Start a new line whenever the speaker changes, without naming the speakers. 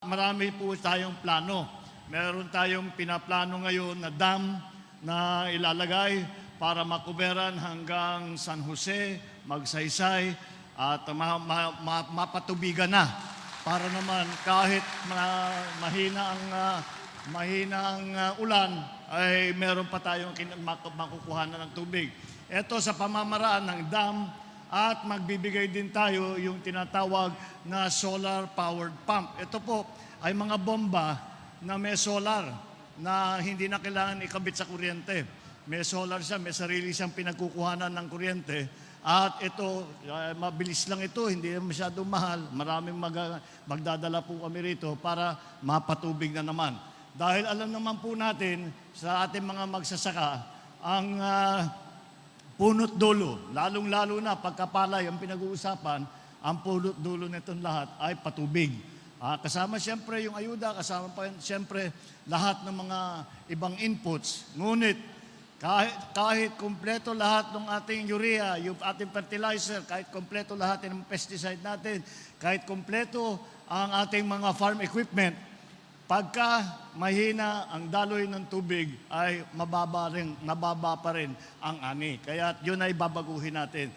marami po tayong plano. Meron tayong pinaplano ngayon na dam na ilalagay para makuberan hanggang San Jose, Magsaysay, at ma- ma- ma- mapatubigan na. Para naman kahit ma- mahina ang ah, mahina ang ah, ulan, ay meron pa tayong kin- mak- makukuhanan ng tubig. Ito sa pamamaraan ng dam at magbibigay din tayo yung tinatawag na solar powered pump. Ito po ay mga bomba na may solar na hindi na kailangan ikabit sa kuryente. May solar siya, may sarili siyang pinagkukuhanan ng kuryente. At ito, ah, mabilis lang ito, hindi masyadong mahal. Maraming mag- magdadala po kami rito para mapatubig na naman. Dahil alam naman po natin sa ating mga magsasaka, ang ah, punot dulo, lalong-lalo na pagkapalay ang pinag-uusapan, ang punot dulo nitong lahat ay patubig. Ah, kasama siyempre yung ayuda, kasama pa siyempre lahat ng mga ibang inputs. Ngunit kahit, kahit kumpleto lahat ng ating urea, yung ating fertilizer, kahit kumpleto lahat ng pesticide natin, kahit kumpleto ang ating mga farm equipment, Pagka mahina ang daloy ng tubig ay mababa rin, mababa pa rin ang ani. Kaya yun ay babaguhin natin.